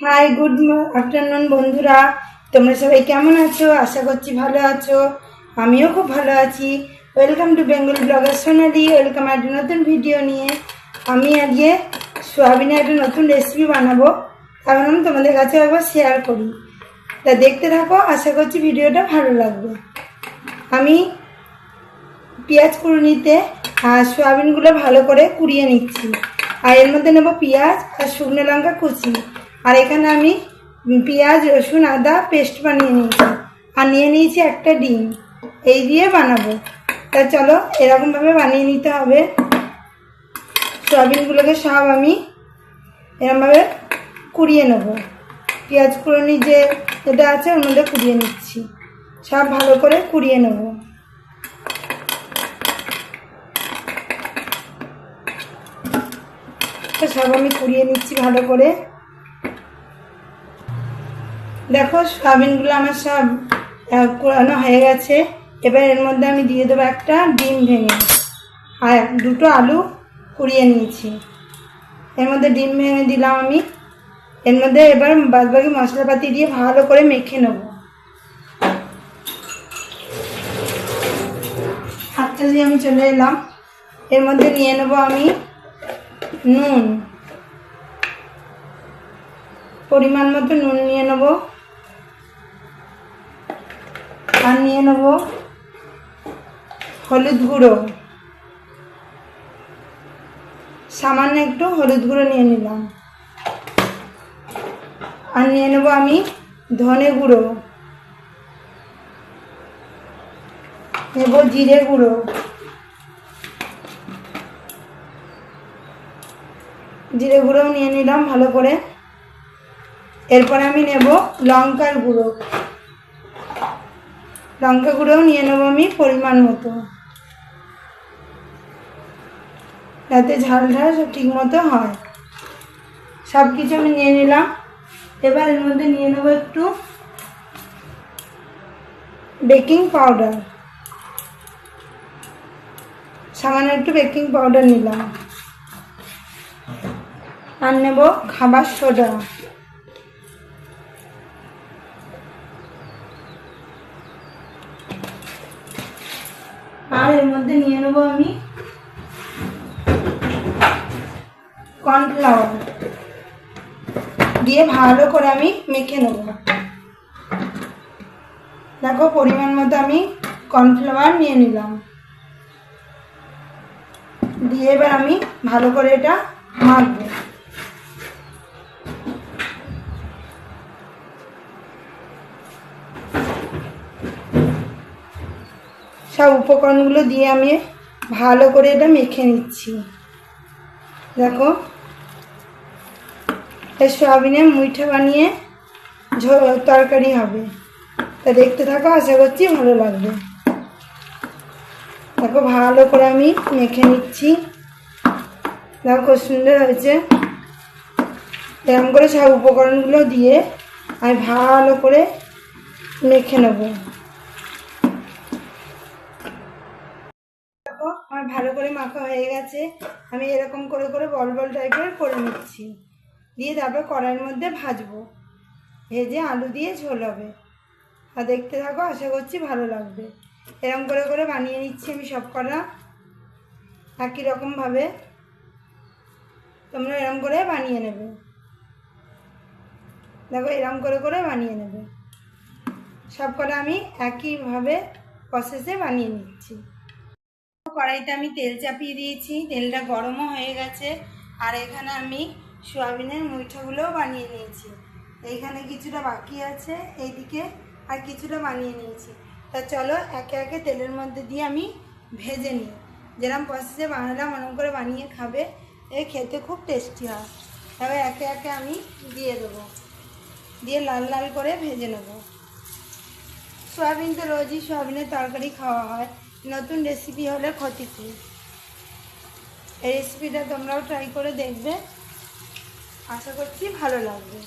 Hi good afternoon বন্ধুরা। তোমরা সবাই কেমন আছো? আশা করছি ভালো আছো। আমিও খুব ভালো আছি। Welcome to Bengal blogger Sonali welcome একটা নতুন ভিডিও নিয়ে। আমি আজকে সোয়াবিনের একটা নতুন রেসিপি বানাবো। কারণ আমি তোমাদের কাছে একবার শেয়ার করি। তা দেখতে থাকো, আশা করছি ভিডিওটা ভালো লাগবে। আমি পেঁয়াজ কুড়ুনিতে, আর সোয়াবিনগুলো ভালো করে কুড়িয়ে নিচ্ছি। আর এর মধ্যে নেব পেঁয়াজ আর শুকনো লঙ্কা কুচি। আর এখানে আমি পেঁয়াজ, রসুন, আদা পেস্ট বানিয়ে নিয়েছি। আর নিয়ে নিয়েছি একটা ডিম। এই দিয়ে বানাবো। তা চলো, এরকমভাবে বানিয়ে নিতে হবে। সোয়াবিনগুলোকে সব আমি এরকমভাবে কুড়িয়ে নেব। পেঁয়াজ কুড়োনি যে এটা আছে, ওর মধ্যে কুড়িয়ে নিচ্ছি। সব ভালো করে কুড়িয়ে নেব। সব আমি কুড়িয়ে নিচ্ছি ভালো করে। দেখো, সয়াবিনগুলো আমার সব কুড়ানো হয়ে গেছে। এবার এর মধ্যে আমি দিয়ে দেবো একটা ডিম ভেঙে। আর দুটো আলু কুড়িয়ে নিয়েছি। এর মধ্যে ডিম ভেঙে দিলাম আমি। এর মধ্যে এবার বাদবাকি মশলাপাতি দিয়ে ভালো করে মেখে নেব। হাতটা দিয়ে আমি চলে এলাম। এর মধ্যে নিয়ে নেব আমি নুন। পরিমাণ মতো নুন নিয়ে নেব। আর নিয়ে নেব। হলুদ গুঁড়ো। সামান্য একটু হলুদ গুঁড়ো নিয়ে নিলাম। আর নিয়ে নেব আমি ধনে গুঁড়ো। নেব জিরে গুঁড়ো। জিরে গুঁড়োও নিয়ে নিলাম ভালো করে। এরপর আমি নেব লঙ্কার গুঁড়ো। লঙ্কা গুঁড়োও নিয়ে নেব আমি, পরিমাণ মতো। যাতে ঝাল ঝালটা সব ঠিক মতো হয়। সব কিছু আমি নিয়ে নিলাম। এবার এর মধ্যে নিয়ে নেব একটু বেকিং পাউডার। সামান্য একটু বেকিং পাউডার নিলাম। আর নেব খাবার সোডা আর এর মধ্যে নিয়ে নেব আমি? কর্নফ্লাওয়ার দিয়ে ভালো করে আমি মেখে নেব। দেখো, পরিমাণ মতো আমি কর্নফ্লাওয়ার নিয়ে নিলাম। দিয়ে এবার আমি ভালো করে এটা মাখবো। সব উপকরণগুলো দিয়ে আমি ভালো করে এটা মেখে নিচ্ছি। দেখো। এই সয়াবিনের মুইঠা বানিয়ে তরকারি হবে। তা দেখতে থাকো, আশা করছি ভালো লাগবে। দেখো, ভালো করে আমি মেখে নিচ্ছি। দেখো খুব সুন্দর হয়েছে। এরকম করে সব উপকরণগুলো দিয়ে আমি ভালো করে মেখে নেব দেখো আমার ভালো করে মাখা হয়ে গেছে। আমি এরকম করে করে বল বল টাইপের করে নিচ্ছি। দিয়ে তারপর কড়াইয়ের মধ্যে ভাজবো। ভেজে আলু দিয়ে ঝোল হবে। আর দেখতে থাকো, আশা করছি ভালো লাগবে। এরকম করে করে বানিয়ে নিচ্ছি আমি সব কটা একই রকমভাবে তোমরা এরকম করে বানিয়ে নেবে। দেখো এরকম করে করে বানিয়ে নেবে। সব কটা আমি একইভাবে প্রসেসে বানিয়ে নিচ্ছি। কড়াইতে আমি তেল চাপিয়ে দিয়েছি, তেলটা গরমও হয়ে গেছে। আর এখানে আমি সোয়াবিনের মুইঠাগুলোও বানিয়ে নিয়েছি। এইখানে কিছুটা বাকি আছে, এইদিকে আর কিছুটা বানিয়ে নিয়েছি। তা চলো একে একে তেলের মধ্যে দিয়ে আমি ভেজে নিই। যেরকম প্রসেসে বানালাম ওরকম করে বানিয়ে খাবে, এ খেতে খুব টেস্টি হয়। তবে একে একে আমি দিয়ে দেবো। দিয়ে লাল লাল করে ভেজে নেব। সয়াবিন তো রোজই সয়াবিনের তরকারি খাওয়া হয়। নতুন রেসিপি হলে ক্ষতি কি? এই রেসিপিটা তোমরাও ট্রাই করে দেখবে। আশা করছি ভালো লাগবে।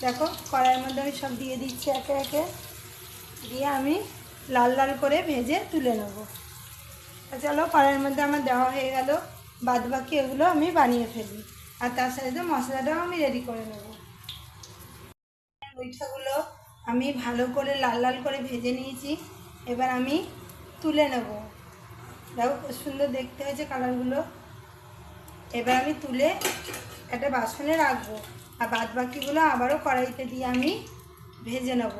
দেখো, কড়াইয়ের মধ্যে আমি সব দিয়ে দিচ্ছি একে একে। দিয়ে আমি লাল লাল করে ভেজে তুলে নেব। চলো, কড়াইয়ের মধ্যে আমার দেওয়া হয়ে গেল। বাদ বাকি এগুলো আমি বানিয়ে ফেলি। আর তার সাথে মশলাটাও আমি রেডি করে নেব। মুইঠাগুলো আমি ভালো করে লাল লাল করে ভেজে নিয়েছি। এবার আমি তুলে নেব। দেখো খুব সুন্দর দেখতে হয়েছে কালারগুলো। এবার আমি তুলে একটা বাসনে রাখব। আর বাদ বাকিগুলো আবারও কড়াইতে দিয়ে আমি ভেজে নেব।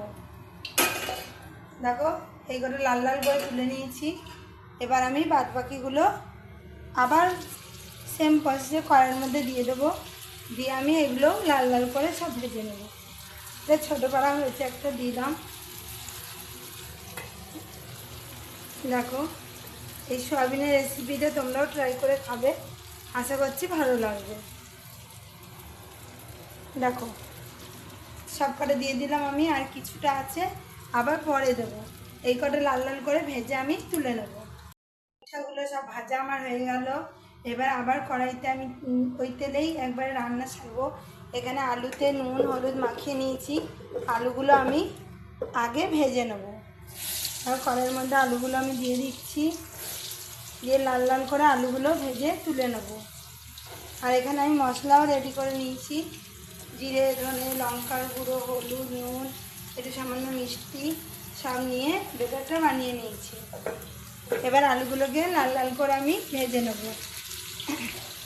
দেখো, এই করে লাল লাল করে তুলে নিয়েছি। এবার আমি বাদ বাকিগুলো আবার সেম প্রসেসে কড়াইয়ের মধ্যে দিয়ে দেবো। দিয়ে আমি এগুলো লাল লাল করে সব ভেজে নেব। ছোটো করা হয়েছে একটা দিলাম দেখো, এই সয়াবিনের রেসিপিটা তোমরাও ট্রাই করে খাবে। আশা করছি ভালো লাগবে। দেখো সব কটা দিয়ে দিলাম আমি, আর কিছুটা আছে, আবার পরে দেবো। এই কটা লাল লাল করে ভেজে আমি তুলে নেব। পিঠাগুলো সব ভাজা আমার হয়ে গেল। এবার আবার কড়াইতে আমি ওই তেলেই একবারে রান্না সারবো এখানে আলুতে নুন, হলুদ মাখিয়ে নিয়েছি। আলুগুলো আমি আগে ভেজে নেব। আর কড়াইয়ের মধ্যে আলুগুলো আমি দিয়ে দিচ্ছি। দিয়ে লাল লাল করে আলুগুলো ভেজে তুলে নেব। আর এখানে আমি মশলাও রেডি করে নিয়েছি। জিরে, ধনে, লঙ্কার গুঁড়ো, হলুদ, নুন, একটু সামান্য মিষ্টি সব নিয়ে বেটারটা বানিয়ে নিয়েছি। এবার আলুগুলোকে লাল লাল করে আমি ভেজে নেব।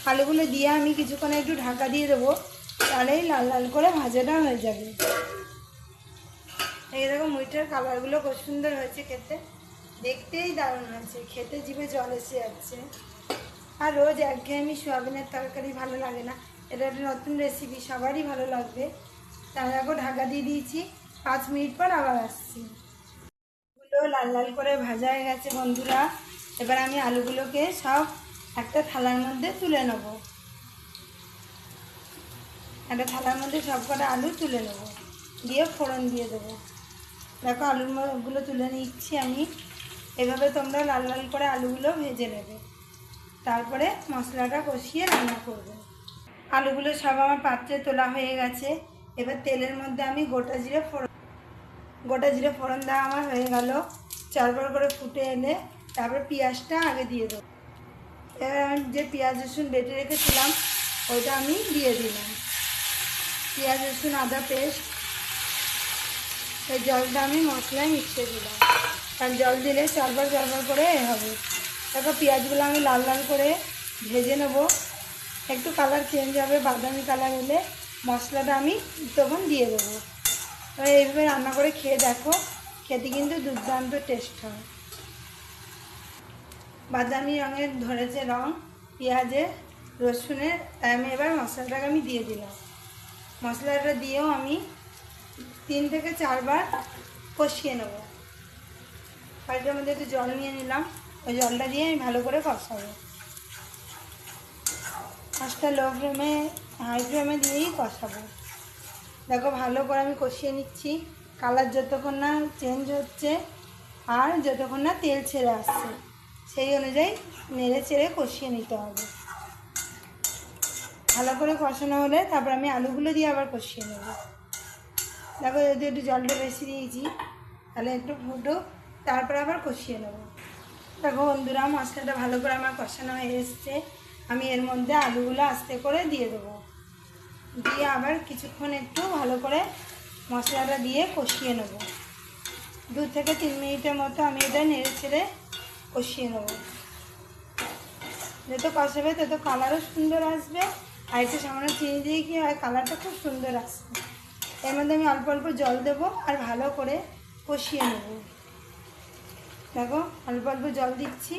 আলুগুলো দিয়ে আমি কিছুক্ষণ একটু ঢাকা দিয়ে দেবো। তাহলেই লাল লাল করে ভাজাটা হয়ে যাবে। এই দেখো মুইটার কালারগুলো খুব সুন্দর হয়েছে খেতে। দেখতেই দারুণ হয়েছে, খেতে জিভে জল এসে যাচ্ছে। আর রোজ একঘেয়েমি সোয়াবিনের তরকারি ভালো লাগে না। এটা একটা নতুন রেসিপি সবারই ভালো লাগবে। তার দেখো ঢাকা দিয়ে দিয়েছি, পাঁচ মিনিট পর আবার আসছি। আলুগুলো লাল লাল করে ভাজা হয়ে গেছে বন্ধুরা। এবার আমি আলুগুলোকে সব একটা থালার মধ্যে তুলে নেব। একটা থালার মধ্যে সব কটা আলু তুলে নেব। দিয়ে ফোড়ন দিয়ে দেবো। দেখো আলুর আলুগুলো তুলে নিচ্ছি আমি। এভাবে তোমরা লাল লাল করে আলুগুলো ভেজে নেবে। তারপরে মশলাটা কষিয়ে রান্না করবে। আলুগুলো সব আমার পাত্রে তোলা হয়ে গেছে। এবার তেলের মধ্যে আমি গোটা জিরে ফোড়ন, গোটা জিরে ফোড়ন দেওয়া আমার হয়ে গেল। চারবার করে ফুটে এলে তারপরে পেঁয়াজটা আগে দিয়ে দেবো। এবার আমি যে পেঁয়াজ রসুন বেটে রেখেছিলাম, ওইটা আমি দিয়ে দিলাম। পেঁয়াজ রসুন, আদা পেস্ট এই জলটা আমি মশলায় মিশিয়ে দিলাম। কারণ জল দিলে চারবার চারবার করে হবে। তারপর পেঁয়াজগুলো আমি লাল লাল করে ভেজে নেব। একটু কালার চেঞ্জ হবে, বাদামি কালার হলে মশলাটা আমি তখন দিয়ে দেবো। এবার এইভাবে রান্না করে খেয়ে দেখো, খেতে কিন্তু দুর্দান্ত টেস্ট হয়। বাদামি রঙের ধরেছে রং পেঁয়াজের রসুনের, তাই আমি এবার মশলাটাকে আমি দিয়ে দিলাম। মশলাটা দিয়েও আমি তিন থেকে চারবার কষিয়ে নেব। কড়াইটার মধ্যে একটু জল নিয়ে নিলাম। ওই জলটা দিয়ে আমি ভালো করে কষাবো। পাঁচটা লো ফ্লেমে হাই ফ্লেমে দিয়েই কষাবো। দেখো ভালো করে আমি কষিয়ে নিচ্ছি। কালার যতক্ষণ না চেঞ্জ হচ্ছে আর যতক্ষণ না তেল ছেড়ে আসছে, সেই অনুযায়ী নেড়ে চেড়ে কষিয়ে নিতে হবে। ভালো করে কষানো হলে তারপর আমি আলুগুলো দিয়ে আবার কষিয়ে নেব। দেখো যদি একটু জলটা বেশি দিয়েছি, তাহলে একটু ফুটো, তারপর আবার কষিয়ে নেব। দেখো বন্ধুরা মশলাটা ভালো করে আমার কষানো হয়ে এসছে। আমি এর মধ্যে আলুগুলো আস্তে করে দিয়ে দেবো। দিয়ে আবার কিছুক্ষণ একটু ভালো করে মশলাটা দিয়ে কষিয়ে নেব। দু থেকে তিন মিনিটের মতো আমি এটা নেড়ে ছেড়ে কষিয়ে নেব। যত কষাবে তত কালারও সুন্দর আসবে। আর একটু সামান্য চিনি দিয়ে কি হয় কালারটা খুব সুন্দর আসবে। এর মধ্যে আমি অল্প অল্প জল দেবো আর ভালো করে কষিয়ে নেব। দেখো, অল্প অল্প জল দিচ্ছি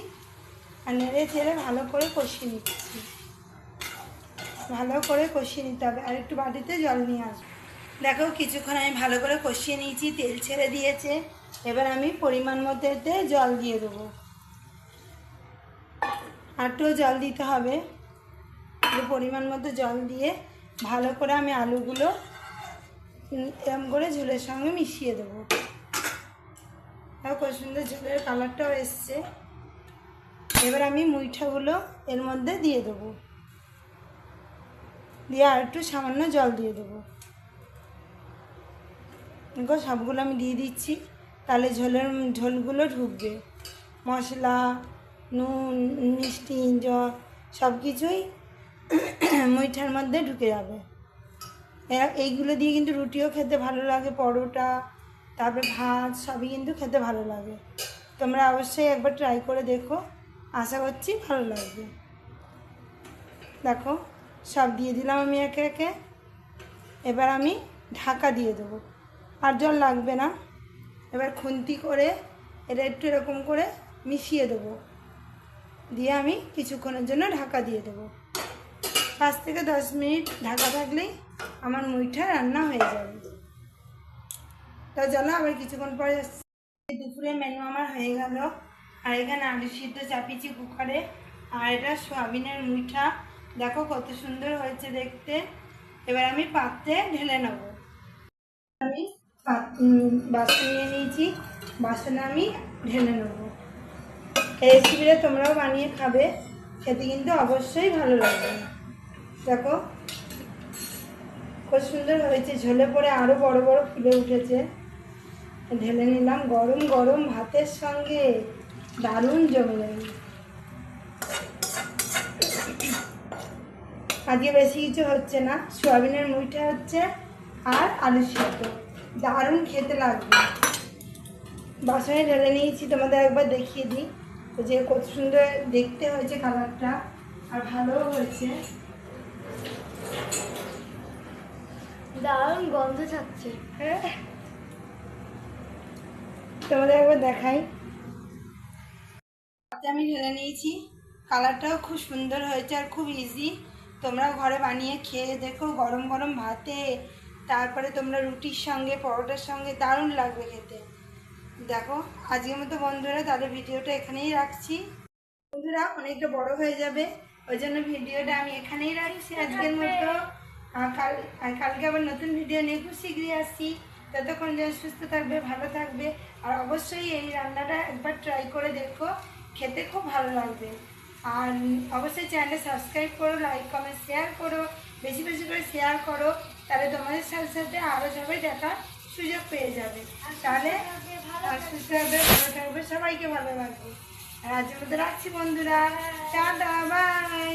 আর নেড়ে ছেড়ে ভালো করে কষিয়ে নিচ্ছি। ভালো করে কষিয়ে নিতে হবে আর একটু বাটিতে জল নিয়ে আসব। দেখো, কিছুক্ষণ আমি ভালো করে কষিয়ে নিয়েছি, তেল ছেড়ে দিয়েছে। এবার আমি পরিমাণ মতো জল দিয়ে দেবো। আরটুও জল দিতে হবে। পরিমাণ মতো জল দিয়ে ভালো করে আমি আলুগুলো এরম করে ঝোলের সঙ্গে মিশিয়ে দেবো। দেখো কত সুন্দর ঝোলের কালারটাও এসছে। এবার আমি মুইঠাগুলো এর মধ্যে দিয়ে দেবো। দিয়ে আর একটু সামান্য জল দিয়ে দেবো। দেখো সবগুলো আমি দিয়ে দিচ্ছি। তাহলে ঝোলের, ঝোলগুলো ঢুকবে। মশলা, নুন, মিষ্টি, জল সব কিছুই মুইঠার মধ্যে ঢুকে যাবে। এইগুলো দিয়ে কিন্তু রুটিও খেতে ভালো লাগে, পরোটা, তারপরে ভাত, সবই কিন্তু খেতে ভালো লাগে। তোমরা অবশ্যই একবার ট্রাই করে দেখো, আশা করছি ভালো লাগবে। দেখো, সব দিয়ে দিলাম আমি একে একে। এবার আমি ঢাকা দিয়ে দেবো। আর জল লাগবে না। এবার খুন্তি করে এটা একটু এরকম করে মিশিয়ে দেবো। দিয়ে আমি কিছুক্ষণের জন্য ঢাকা দিয়ে দেবো। পাঁচ থেকে দশ মিনিট ঢাকা থাকলেই আমার মুইঠা রান্না হয়ে যাবে। তা চলো আবার কিছুক্ষণ পরে। দুপুরে মেনু আমার হয়ে গেল। আর এখানে আলু সিদ্ধ চাপিয়েছি কুকারে। আর এটা সোয়াবিনের মুইঠা। দেখো কত সুন্দর হয়েছে দেখতে। এবার আমি পাত্রে ঢেলে নেব। আমি বাসন নিয়ে নিয়েছি। বাসনে আমি ঢেলে নেব। এই রেসিপিটা তোমরাও বানিয়ে খাবে। খেতে কিন্তু অবশ্যই ভালো লাগবে। দেখো খুব সুন্দর হয়েছে। ঝোলে পরে আরও বড় বড় ফুলে উঠেছে। ঢেলে নিলাম গরম গরম ভাতের সঙ্গে। দারুণ জমে। যাবে আজকে বেশি কিছু হচ্ছে না। সোয়াবিনের মুইটা হচ্ছে আর আলু সিদ্ধ। দারুণ খেতে লাগবে। বাসনে ঢেলে নিয়েছি, তোমাদের একবার দেখিয়ে দিই। যে কত সুন্দর দেখতে হয়েছে কালারটা। আর ভালোও হয়েছে। দারুণ গন্ধ ছাড়ছে। হ্যাঁ। তোমাদের একবার দেখাই। আমি ঢেলে নিয়েছি। কালারটাও খুব সুন্দর হয়েছে আর খুব ইজি তোমরা ঘরে বানিয়ে খেয়ে দেখো গরম গরম ভাতে। তারপরে তোমরা রুটির সঙ্গে পরোটার সঙ্গে দারুণ লাগবে খেতে। দেখো আজকের মতো বন্ধুরা তাহলে ভিডিওটা এখানেই রাখছি। বন্ধুরা অনেকটা বড় হয়ে যাবে। ওই জন্য ভিডিওটা আমি এখানেই রাখছি। আজকের মতো আর কাল আর কালকে আবার নতুন ভিডিও নিয়ে খুব শীঘ্রই আসছি। ততক্ষণ যেন সুস্থ থাকবে ভালো থাকবে। আর অবশ্যই এই রান্নাটা একবার ট্রাই করে দেখো খেতে খুব ভালো লাগবে। আর অবশ্যই চ্যানেলে সাবস্ক্রাইব করো লাইক কমেন্ট শেয়ার করো বেশি বেশি করে শেয়ার করো তাহলে তোমাদের সাথে সাথে আরও সবাই দেখার সুযোগ পেয়ে যাবে। তাহলে আর সুস্থ থাকবে ভালো থাকবে সবাইকে ভালো লাগবে আর আজকের মতো রাখছি বন্ধুরা। Tata bye